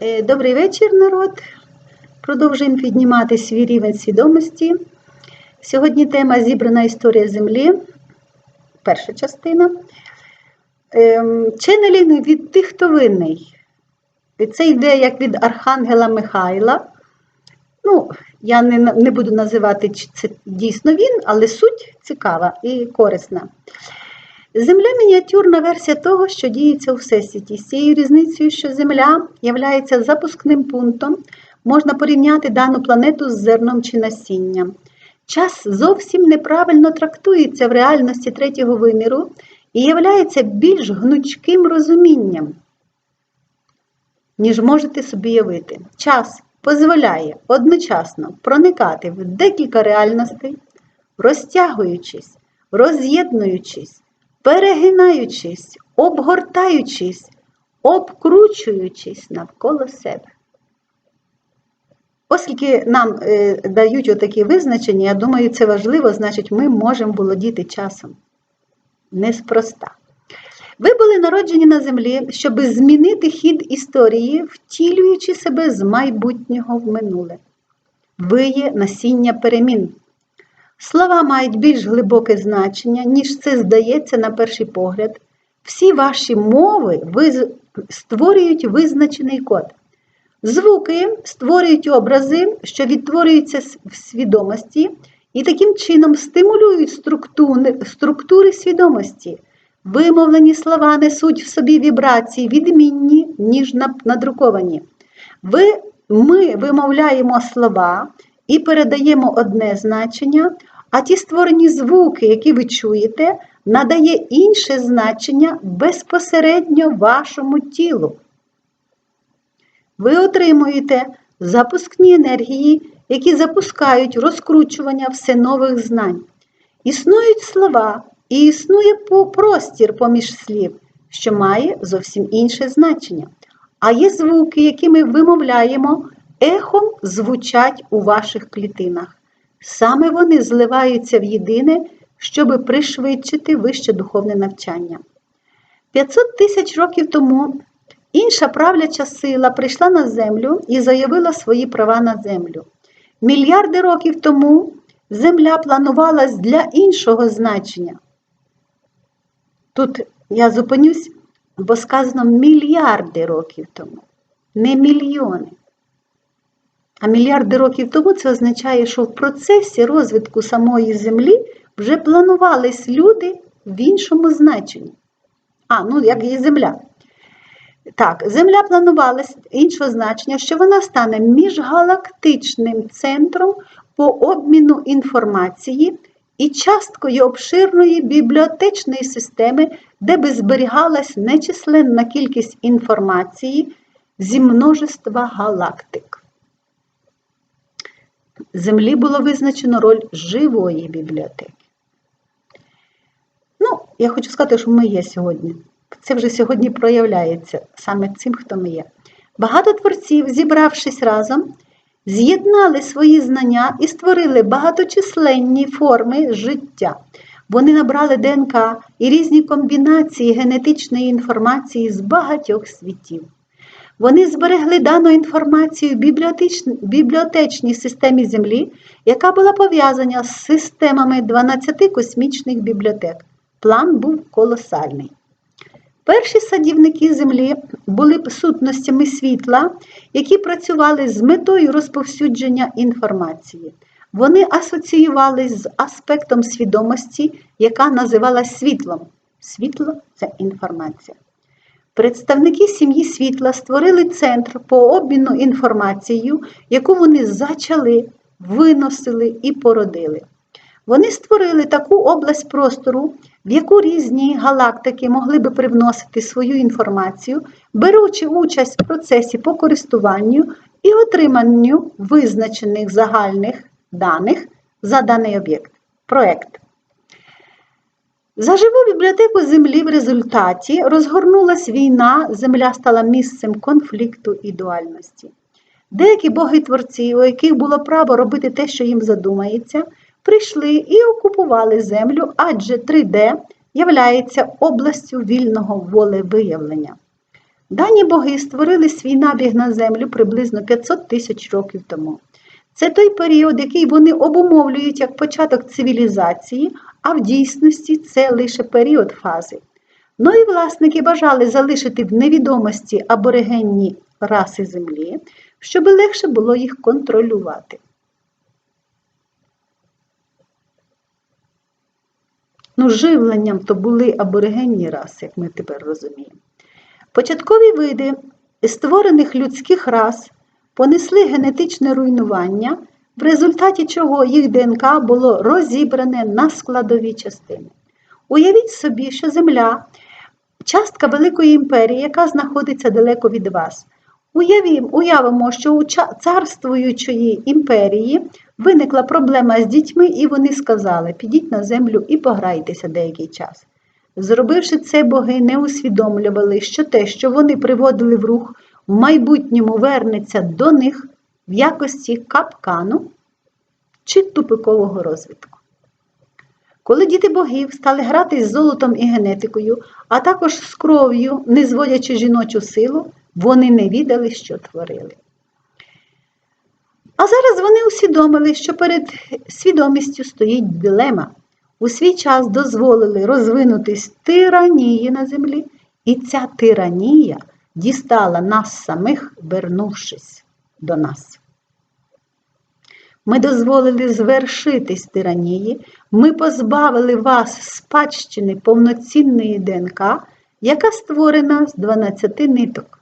Е, Добрий вечір, народ. Продовжуємо піднімати свій рівень свідомості. Сьогодні тема зібрана історія Землі. Перша частина. Ем, Ченнелінг від тих, хто винний. Це йде як від Архангела Михайла. Ну, я не, не буду називати, чи це дійсно він, але суть цікава і корисна. Земля мініатюрна версія того, що діється у Всесвіті. З цією різницею, що Земля є запускним пунктом, можна порівняти дану планету з зерном чи насінням. Час зовсім неправильно трактується в реальності третього виміру і являється більш гнучким розумінням, ніж можете собі явити. Час дозволяє одночасно проникати в декілька реальностей, розтягуючись, роз'єднуючись, перегинаючись, обгортаючись, обкручуючись навколо себе. Оскільки нам е, дають отакі визначення, я думаю, це важливо, значить, ми можемо володіти часом. Неспроста. Ви були народжені на землі, щоб змінити хід історії, втілюючи себе з майбутнього в минуле. Ви є насіння перемін. Слова мають більш глибоке значення, ніж це здається на перший погляд. Всі ваші мови створюють визначений код. Звуки створюють образи, що відтворюються в свідомості, і таким чином стимулюють структури, структури свідомості. Вимовлені слова несуть в собі вібрації відмінні, ніж надруковані. Ви, Ми вимовляємо слова і передаємо одне значення, а ті створені звуки, які ви чуєте, надає інше значення безпосередньо вашому тілу. Ви отримуєте запускні енергії, які запускають розкручування все нових знань. Існують слова і існує простір поміж слів, що має зовсім інше значення. А є звуки, які ми вимовляємо, ехом звучать у ваших клітинах. Саме вони зливаються в єдине, щоб пришвидшити вище духовне навчання. 500 тисяч років тому інша правляча сила прийшла на землю і заявила свої права на землю. Мільярди років тому земля планувалась для іншого значення. Тут я зупинюсь, бо сказано мільярди років тому, не мільйони. А мільярди років тому це означає, що в процесі розвитку самої Землі вже планувались люди в іншому значенні. А, ну, як і Земля. Так, Земля планувалась іншого значення, що вона стане міжгалактичним центром по обміну інформації і часткою обширної бібліотечної системи, де би зберігалась нечисленна кількість інформації зі множества галактик. Землі було визначено роль живої бібліотеки. Ну, я хочу сказати, що ми є сьогодні. Це вже сьогодні проявляється саме цим, хто ми є. Багато творців, зібравшись разом, з'єднали свої знання і створили багаточисленні форми життя. Вони набрали ДНК і різні комбінації генетичної інформації з багатьох світів. Вони зберегли дану інформацію в бібліотечній системі Землі, яка була пов'язана з системами 12 космічних бібліотек. План був колосальний. Перші садівники Землі були сутностями світла, які працювали з метою розповсюдження інформації. Вони асоціювалися з аспектом свідомості, яка називалась світлом. Світло це інформація. Представники сім'ї світла створили центр по обміну інформацією, яку вони зачали, виносили і породили. Вони створили таку область простору, в яку різні галактики могли би привносити свою інформацію, беручи участь в процесі по користуванню і отриманню визначених загальних даних за даний об'єкт. Проект. За живу бібліотеку Землі в результаті розгорнулась війна, Земля стала місцем конфлікту і дуальності. Деякі боги-творці, у яких було право робити те, що їм задумається, прийшли і окупували землю, адже 3D являється областю вільного волевиявлення. Дані боги створили свій набіг на землю приблизно 500 тисяч років тому. Це той період, який вони обумовлюють як початок цивілізації, а в дійсності це лише період фази. Нові власники бажали залишити в невідомості аборигенні раси землі, щоб легше було їх контролювати. Ну, живленням то були аборигенні раси, як ми тепер розуміємо. Початкові види створених людських рас понесли генетичне руйнування, в результаті чого їх ДНК було розібране на складові частини. Уявіть собі, що Земля частка великої імперії, яка знаходиться далеко від вас. Уявім, уявимо, що у царствуючої імперії виникла проблема з дітьми, і вони сказали: підіть на землю і пограйтеся деякий час. Зробивши це, боги не усвідомлювали, що те, що вони приводили в рух, в майбутньому вернеться до них в якості капкану чи тупикового розвитку. Коли діти богів стали грати з золотом і генетикою, а також з кров'ю, не зводячи жіночу силу, вони не відали, що творили. А зараз вони усвідомили, що перед свідомістю стоїть дилема. У свій час дозволили розвинутись тиранії на землі, і ця тиранія дістала нас самих, вернувшись до нас. Ми дозволили звершитись тиранії, ми позбавили вас спадщини повноцінної ДНК, яка створена з 12 ниток.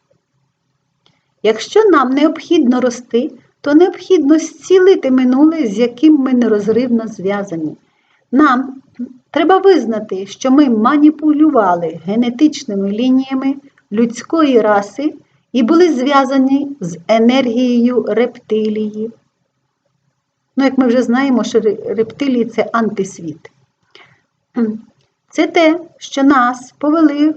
Якщо нам необхідно рости, то необхідно зцілити минуле, з яким ми нерозривно зв'язані. Нам треба визнати, що ми маніпулювали генетичними лініями людської раси і були зв'язані з енергією рептилії. Ну, як ми вже знаємо, що рептилії це антисвіт. Це те, що нас повели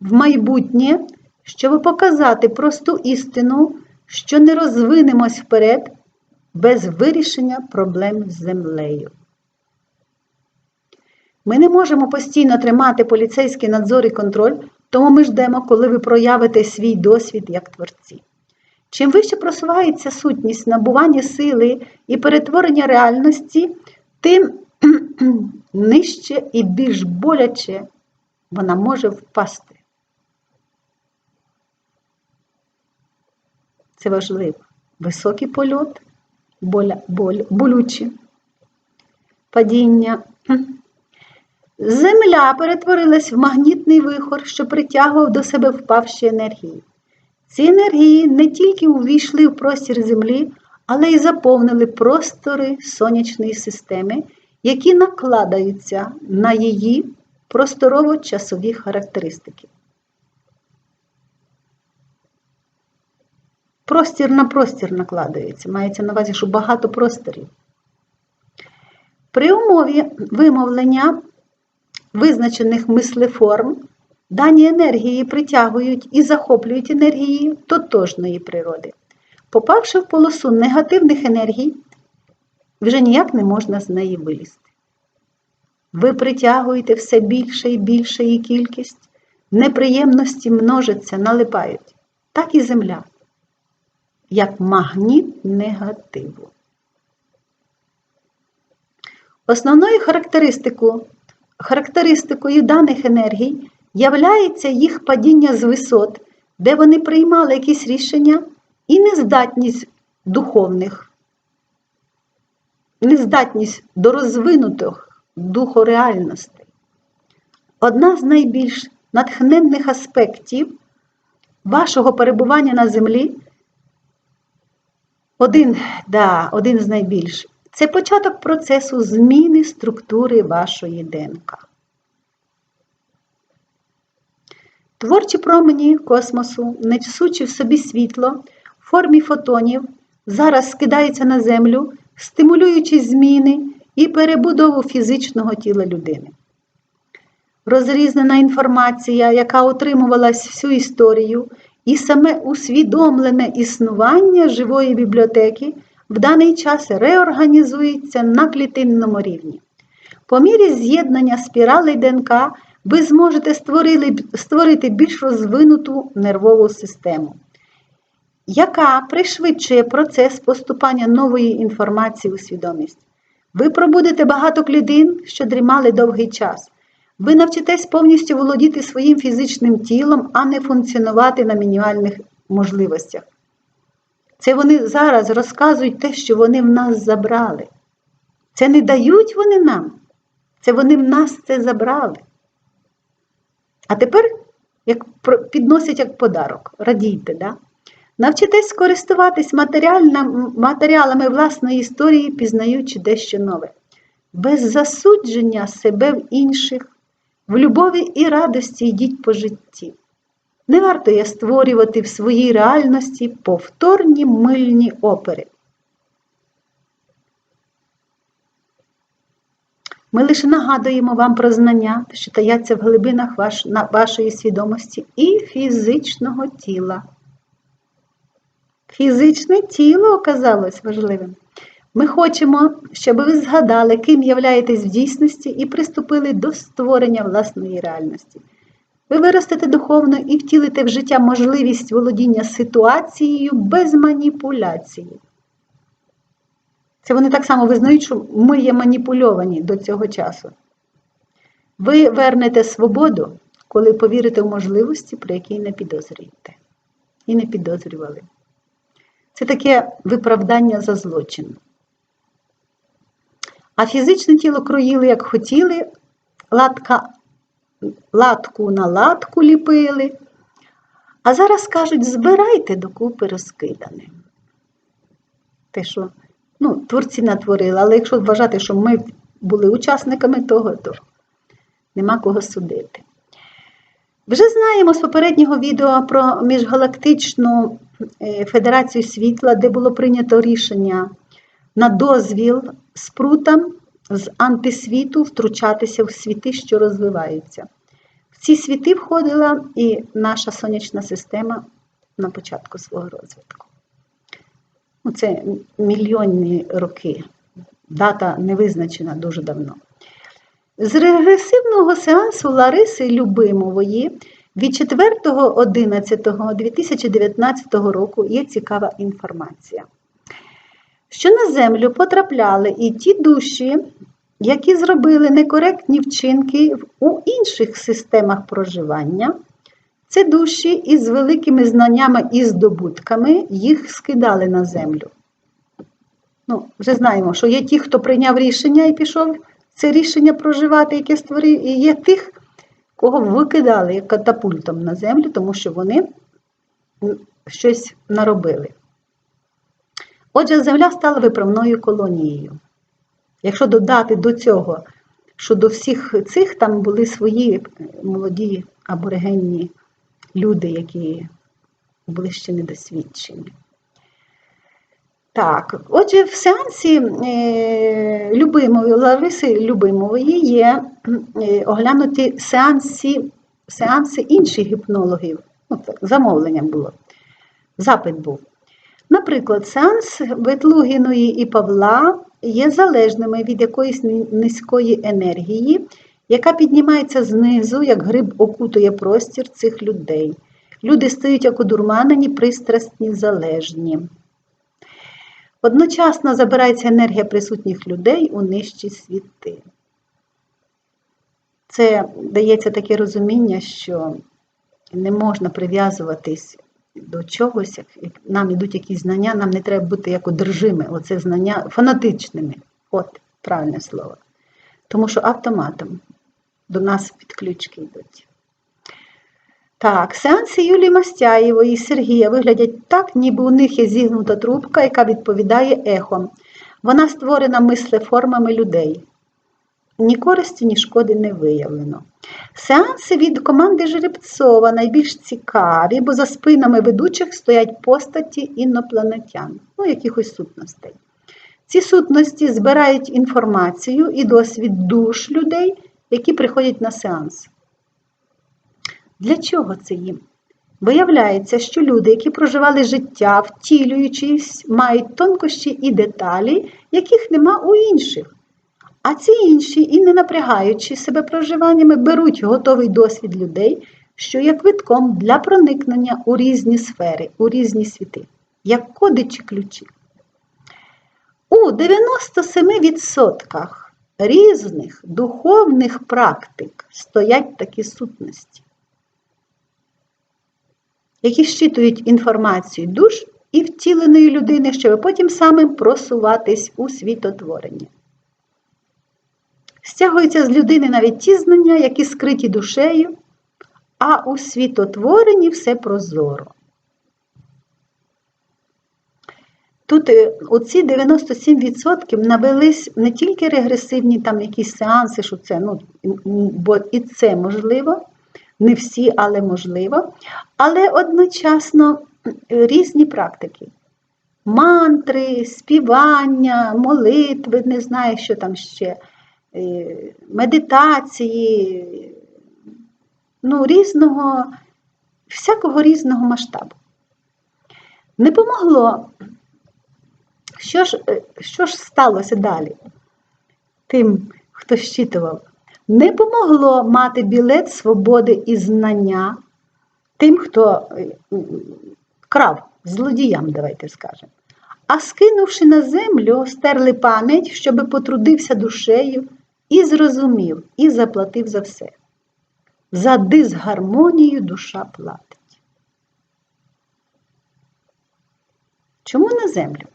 в майбутнє, щоб показати просту істину, що не розвинемось вперед без вирішення проблем з землею. Ми не можемо постійно тримати поліцейський надзор і контроль, тому ми ждемо, коли ви проявите свій досвід як творці. Чим вище просувається сутність набування сили і перетворення реальності, тим нижче і більш боляче вона може впасти. Це важливо. Високий польот, боля, боль, болючі, падіння. Земля перетворилась в магнітний вихор, що притягував до себе впавші енергії. Ці енергії не тільки увійшли в простір Землі, але й заповнили простори сонячної системи, які накладаються на її просторово-часові характеристики. Простір на простір накладається, мається на увазі, що багато просторів. При умові вимовлення визначених мислеформ дані енергії притягують і захоплюють енергії тотожної природи. Попавши в полосу негативних енергій, вже ніяк не можна з неї вилізти. Ви притягуєте все більше і більше її кількість, неприємності множаться, налипають, так і земля, як магніт негативу. Основною характеристикою Характеристикою даних енергій являється їх падіння з висот, де вони приймали якісь рішення і нездатність духовних, нездатність до розвинутих духореальностей. Одна з найбільш натхненних аспектів вашого перебування на землі, один, да, один з найбільш це початок процесу зміни структури вашої ДНК. Творчі промені космосу, несучи в собі світло в формі фотонів, зараз скидаються на Землю, стимулюючи зміни і перебудову фізичного тіла людини. Розрізнена інформація, яка отримувалась всю історію, і саме усвідомлене існування живої бібліотеки в даний час реорганізується на клітинному рівні. По мірі з'єднання спіралей ДНК ви зможете створити більш розвинуту нервову систему, яка пришвидшує процес поступання нової інформації у свідомість. Ви пробудете багато клітин, що дрімали довгий час. Ви навчитесь повністю володіти своїм фізичним тілом, а не функціонувати на мінімальних можливостях. Це вони зараз розказують те, що вони в нас забрали. Це не дають вони нам, це вони в нас це забрали. А тепер як підносять як подарок, радійте, да? навчитесь користуватись матеріалами власної історії, пізнаючи дещо нове, без засудження себе в інших, в любові і радості йдіть по житті. Не варто є створювати в своїй реальності повторні мильні опери. Ми лише нагадуємо вам про знання, що таяться в глибинах ваш, на, вашої свідомості і фізичного тіла. Фізичне тіло оказалось важливим. Ми хочемо, щоб ви згадали, ким являєтесь в дійсності і приступили до створення власної реальності. Ви виростете духовно і втілите в життя можливість володіння ситуацією без маніпуляції. Це вони так само визнають, що ми є маніпульовані до цього часу. Ви вернете свободу, коли повірите в можливості, про які не підозрюєте. І не підозрювали. Це таке виправдання за злочин. А фізичне тіло кроїли, як хотіли, латка, латку на латку ліпили. А зараз кажуть, збирайте докупи розкидане. Те, що ну, творці натворили, але якщо вважати, що ми були учасниками того, то нема кого судити. Вже знаємо з попереднього відео про міжгалактичну е, Федерацію світла, де було прийнято рішення на дозвіл спрутам з антисвіту втручатися в світи, що розвиваються. В ці світи входила і наша сонячна система на початку свого розвитку. Ну, Це мільйонні роки. Дата не визначена дуже давно. З регресивного сеансу Лариси Любимової від 4.11.2019 року є цікава інформація, що на землю потрапляли і ті душі, які зробили некоректні вчинки у інших системах проживання. Це душі із великими знаннями і здобутками їх скидали на землю. Ну, Вже знаємо, що є ті, хто прийняв рішення і пішов це рішення проживати, яке створив, і є тих, кого викидали катапультом на землю, тому що вони щось наробили. Отже, земля стала виправною колонією. Якщо додати до цього, що до всіх цих там були свої молоді аборигенні люди, які були ще недосвідчені. Так, отже, в сеансі е, Любимової, Лариси Любимової є е, оглянуті сеанси, сеанси інших гіпнологів. Ну, так, Замовлення було. Запит був. Наприклад, сеанс Ветлугіної і Павла є залежними від якоїсь низької енергії, яка піднімається знизу, як гриб окутує простір цих людей. Люди стають як одурманені, пристрасні, залежні. Одночасно забирається енергія присутніх людей у нижчі світи. Це дається таке розуміння, що не можна прив'язуватись до чогось, як нам йдуть якісь знання, нам не треба бути як одержими, оце знання фанатичними. От, правильне слово. Тому що автоматом до нас підключки йдуть. Так, сеанси Юлії Мастяєвої і Сергія виглядять так, ніби у них є зігнута трубка, яка відповідає ехом. Вона створена мислеформами людей. Ні користі, ні шкоди не виявлено. Сеанси від команди Жеребцова найбільш цікаві, бо за спинами ведучих стоять постаті інопланетян, ну, якихось сутностей. Ці сутності збирають інформацію і досвід душ людей, які приходять на сеанс. Для чого це їм? Виявляється, що люди, які проживали життя, втілюючись, мають тонкощі і деталі, яких нема у інших. А ці інші, і не напрягаючи себе проживаннями, беруть готовий досвід людей, що є квитком для проникнення у різні сфери, у різні світи, як коди чи ключі. У 97% різних духовних практик стоять такі сутності, які щитують інформацію душ і втіленої людини, щоб потім самим просуватись у світотворення. Стягуються з людини навіть ті знання, які скриті душею, а у світотворенні все прозоро. Тут е, оці 97% навелись не тільки регресивні там якісь сеанси, що це, ну, бо і це можливо, не всі, але можливо, але одночасно різні практики. Мантри, співання, молитви, не знаю, що там ще, е, медитації, ну, різного, всякого різного масштабу. Не помогло що ж, е, що ж сталося далі? Тим, хто щитував, не помогло мати білет свободи і знання тим, хто е, крав злодіям, давайте скажемо. А скинувши на землю, стерли пам'ять, щоби потрудився душею і зрозумів, і заплатив за все. За дисгармонію душа платить. Чому на землю?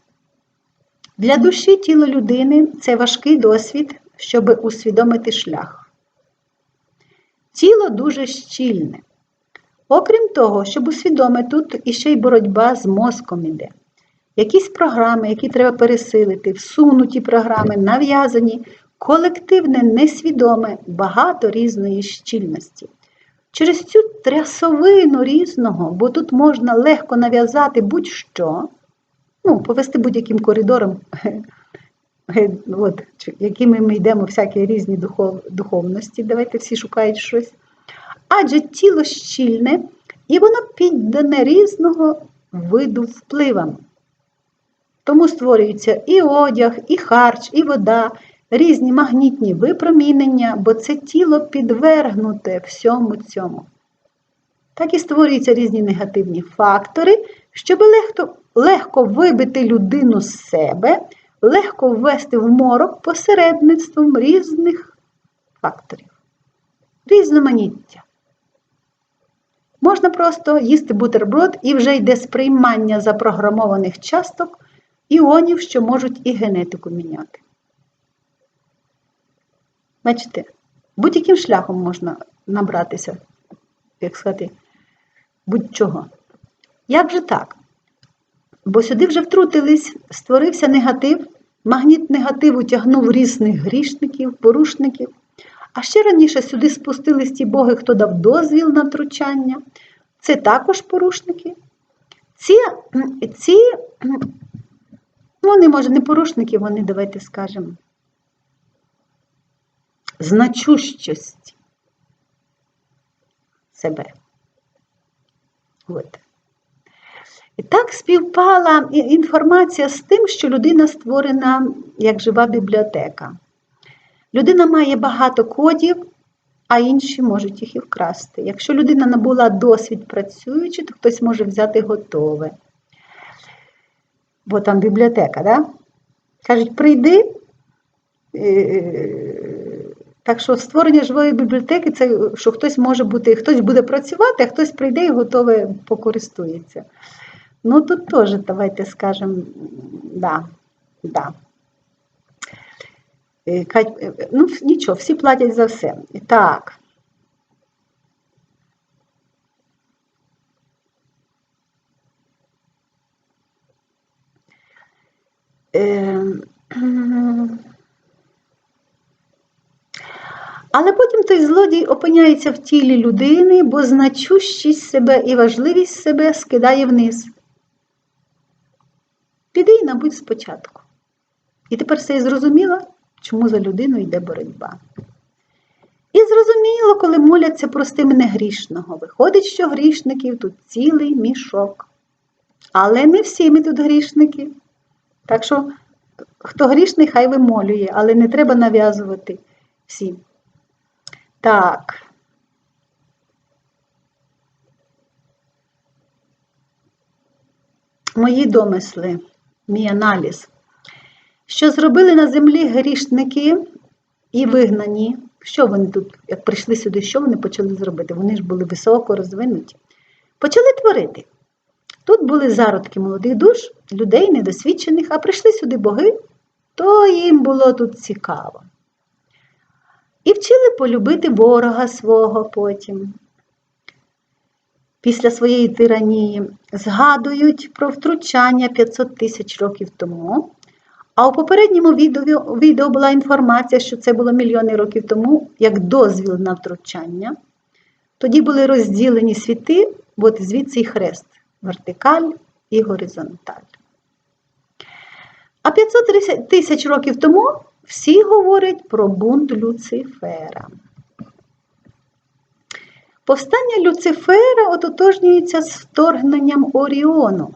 Для душі тіло людини це важкий досвід, щоб усвідомити шлях. Тіло дуже щільне. Окрім того, щоб усвідомити, тут іще й боротьба з мозком іде. Якісь програми, які треба пересилити, всунуті програми, нав'язані, колективне, несвідоме, багато різної щільності. Через цю трясовину різного, бо тут можна легко нав'язати будь-що ну, повести будь-яким коридором, от, якими ми йдемо всякі різні духов, духовності, давайте всі шукають щось. Адже тіло щільне, і воно піддане різного виду впливам. Тому створюється і одяг, і харч, і вода, різні магнітні випромінення, бо це тіло підвергнуте всьому цьому. Так і створюються різні негативні фактори, щоб легко легко вибити людину з себе, легко ввести в морок посередництвом різних факторів, різноманіття. Можна просто їсти бутерброд і вже йде сприймання запрограмованих часток іонів, що можуть і генетику міняти. Бачите, будь-яким шляхом можна набратися, як сказати, будь-чого. Як же так? Бо сюди вже втрутились, створився негатив, магніт негативу тягнув різних грішників, порушників. А ще раніше сюди спустились ті боги, хто дав дозвіл на втручання. Це також порушники. Ці, ці вони, може, не порушники, вони, давайте скажемо, значущості себе. От. І так співпала інформація з тим, що людина створена як жива бібліотека. Людина має багато кодів, а інші можуть їх і вкрасти. Якщо людина набула досвід працюючи, то хтось може взяти готове. Бо там бібліотека, да? кажуть, прийди. Так що створення живої бібліотеки це що хтось може бути, хтось буде працювати, а хтось прийде і готове покористується. Ну, тут теж, давайте скажем, да, да. Е, е, ну, нічого, всі платять за все. Так. Е, але потім той злодій опиняється в тілі людини, бо значущість себе і важливість себе скидає вниз. Піди і набудь спочатку. І тепер все зрозуміло, чому за людину йде боротьба. І зрозуміло, коли моляться простим негрішного. Виходить, що грішників тут цілий мішок. Але не всі ми тут грішники. Так що хто грішний, хай вимолює, але не треба нав'язувати всім. Так. Мої домисли, мій аналіз. Що зробили на землі грішники і вигнані? Що вони тут, як прийшли сюди, що вони почали зробити? Вони ж були високо розвинуті. Почали творити. Тут були зародки молодих душ, людей недосвідчених, а прийшли сюди боги, то їм було тут цікаво. І вчили полюбити ворога свого потім. Після своєї тиранії згадують про втручання 500 тисяч років тому. А у попередньому відео, відео була інформація, що це було мільйони років тому, як дозвіл на втручання. Тоді були розділені світи, от звідси і хрест вертикаль і горизонталь. А 500 тисяч років тому всі говорять про бунт Люцифера. Повстання Люцифера ототожнюється з вторгненням Оріону.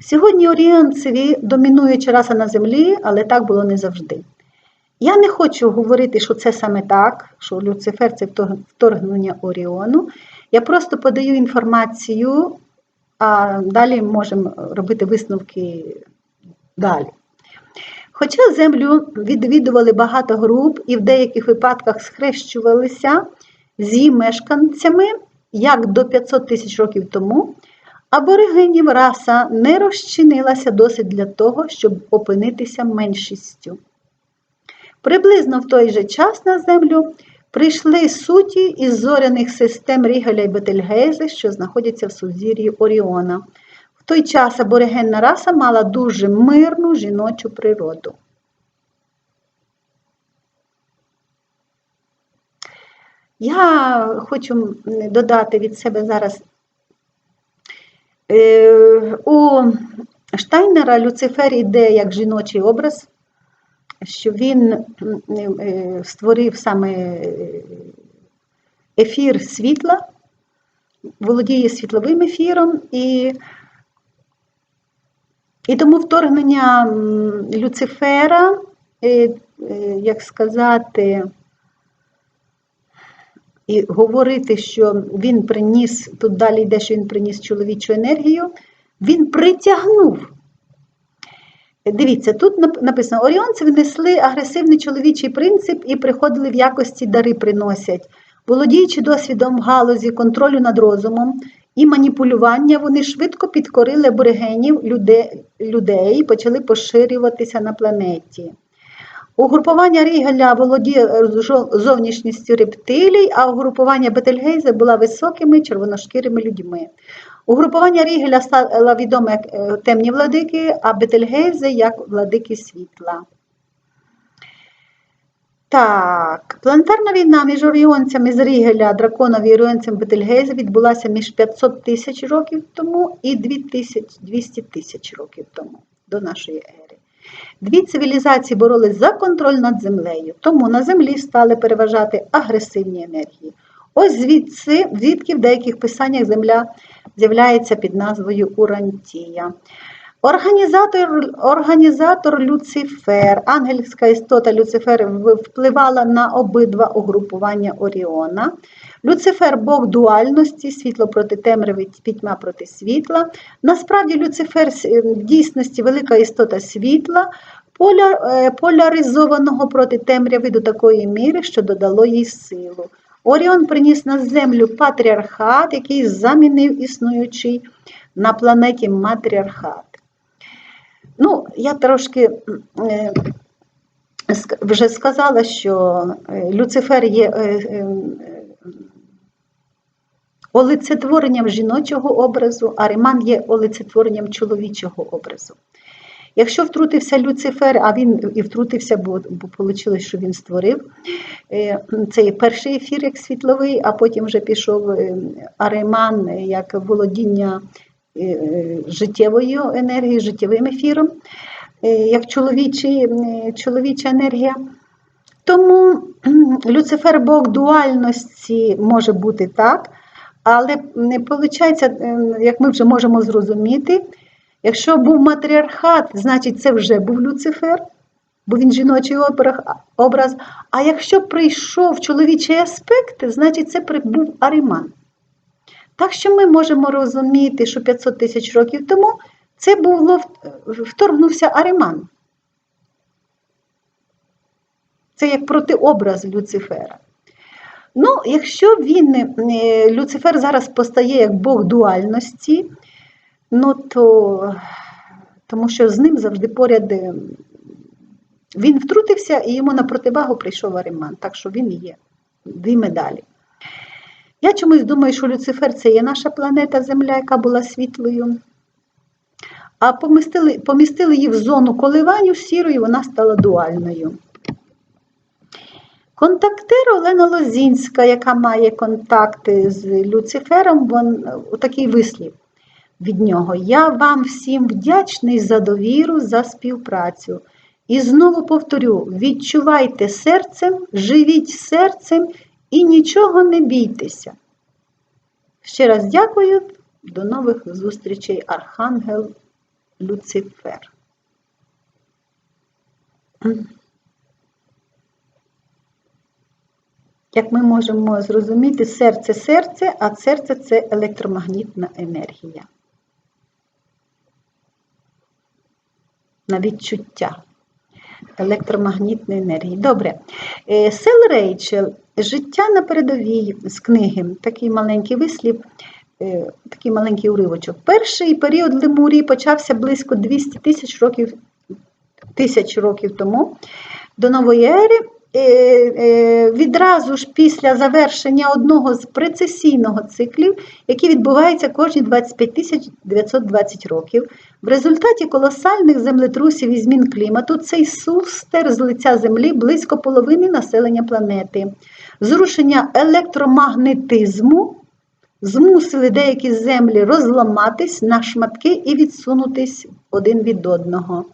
Сьогодні оріонцеві домінуюча раса на землі, але так було не завжди. Я не хочу говорити, що це саме так, що Люцифер це вторгнення Оріону. Я просто подаю інформацію, а далі можемо робити висновки далі. Хоча землю відвідували багато груп і в деяких випадках схрещувалися з її мешканцями, як до 500 тисяч років тому, аборигенів раса не розчинилася досить для того, щоб опинитися меншістю. Приблизно в той же час на землю прийшли суті із зоряних систем Рігеля і Бетельгейзе, що знаходяться в сузір'ї Оріона. В той час аборигенна раса мала дуже мирну жіночу природу. Я хочу додати від себе зараз е, у Штайнера Люцифер іде як жіночий образ, що він е, створив саме ефір світла, володіє світловим ефіром, і, і тому вторгнення Люцифера, е, як сказати, і говорити, що він приніс, тут далі йде, що він приніс чоловічу енергію, він притягнув. Дивіться, тут написано: оріонці внесли агресивний чоловічий принцип і приходили в якості дари приносять. Володіючи досвідом галузі контролю над розумом і маніпулювання, вони швидко підкорили аборигенів людей і почали поширюватися на планеті. Угрупування Рігеля володіє зовнішністю рептилій, а угрупування Бетельгейзе була високими червоношкірими людьми. Угрупування Рігеля стало відоме як е, темні владики, а Бетельгейзе як владики світла. Так, планетарна війна між оріонцями з Рігеля, драконові і оріонцем Бетельгейзе відбулася між 500 тисяч років тому і 200 тисяч років тому до нашої ери. Дві цивілізації боролись за контроль над землею, тому на землі стали переважати агресивні енергії. Ось звідси, звідки в деяких писаннях земля з'являється під назвою Урантія. Організатор організатор Люцифер, ангельська істота Люцифер впливала на обидва угрупування Оріона. Люцифер Бог дуальності, світло проти темряви, пітьма проти світла. Насправді, Люцифер в дійсності велика істота світла, е, поляризованого проти темряви до такої міри, що додало їй силу. Оріон приніс на землю патріархат, який замінив існуючий на планеті матріархат. Ну, я трошки е, вже сказала, що е, Люцифер є олицетворенням жіночого образу, а Риман є олицетворенням чоловічого образу. Якщо втрутився Люцифер, а він і втрутився, бо бо вийшло, що він створив е, цей перший ефір як світловий, а потім вже пішов е, Ариман як володіння е, життєвою енергією, життєвим ефіром, як чоловічий, чоловіча енергія. Тому Люцифер Бог дуальності може бути так, але не виходить, як ми вже можемо зрозуміти, Якщо був матріархат, значить це вже був Люцифер, бо він жіночий образ. А якщо прийшов чоловічий аспект, значить це був Аріман. Так що ми можемо розуміти, що 500 тисяч років тому це було вторгнувся Аріман. Це як протиобраз Люцифера. Ну, якщо він, е, Люцифер зараз постає як Бог дуальності, ну то тому що з ним завжди поряд е, він втрутився і йому на противагу прийшов Аріман, так що він є дві медалі. Я чомусь думаю, що Люцифер це є наша планета Земля, яка була світлою. А помістили, помістили її в зону коливанню сірою, вона стала дуальною. Контактир Олена Лозінська, яка має контакти з Люцифером, вон, такий вислів від нього. Я вам всім вдячний за довіру, за співпрацю. І знову повторю: відчувайте серцем, живіть серцем і нічого не бійтеся. Ще раз дякую. До нових зустрічей, Архангел Люцифер. Як ми можемо зрозуміти, серце серце, а серце це електромагнітна енергія. На відчуття електромагнітної енергії. Добре. Е, Сел Рейчел. Життя на передовій з книги. Такий маленький вислів, е, такий маленький уривочок. Перший період Лемурії почався близько 200 тисяч років, тисяч років тому до нової ери. Е, Відразу ж після завершення одного з прецесійного циклів, які відбуваються кожні 25 тисяч 920 років, в результаті колосальних землетрусів і змін клімату цей сустер з лиця Землі близько половини населення планети. Зрушення електромагнетизму змусили деякі землі розламатись на шматки і відсунутись один від одного.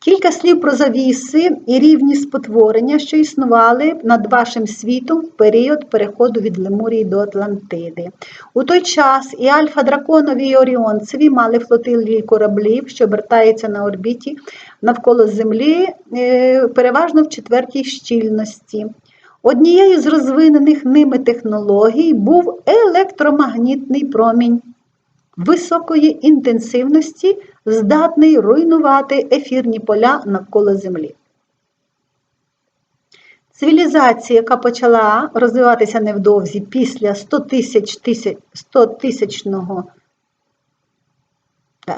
Кілька слів про завіси і рівні спотворення, що існували над вашим світом в період переходу від Лемурії до Атлантиди. У той час і Альфа-Драконові і Оріонцеві мали флотилії кораблів, що обертаються на орбіті навколо Землі, е, переважно в четвертій щільності. Однією з розвинених ними технологій був електромагнітний промінь високої інтенсивності, здатний руйнувати ефірні поля навколо Землі. Цивілізація, яка почала розвиватися невдовзі після 100 тисяч 100 тисячного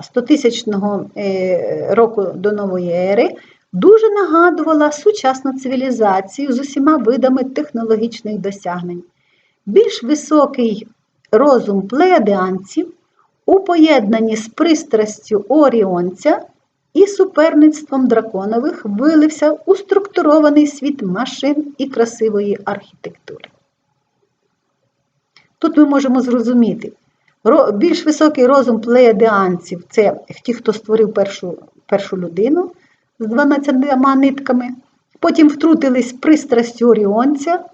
100 тисячного е, року до нової ери, дуже нагадувала сучасну цивілізацію з усіма видами технологічних досягнень. Більш високий розум плеядеанців у поєднанні з пристрастю оріонця і суперництвом драконових вилився у структурований світ машин і красивої архітектури. Тут ми можемо зрозуміти, більш високий розум плеядеанців це ті, хто створив першу, першу людину з 12 нитками, потім втрутились пристрастю оріонця.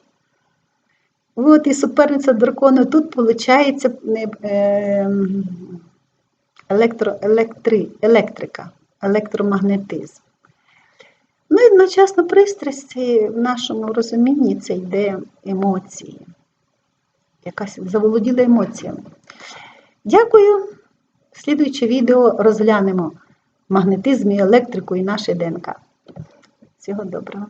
От і суперниця дракону тут виходить електро, електри, електрика, електромагнетизм. Ну і одночасно пристрасті в нашому розумінні це йде емоції. Якась заволоділа емоціями. Дякую. Слідуюче відео розглянемо магнетизм і електрику і наше ДНК. Всього доброго.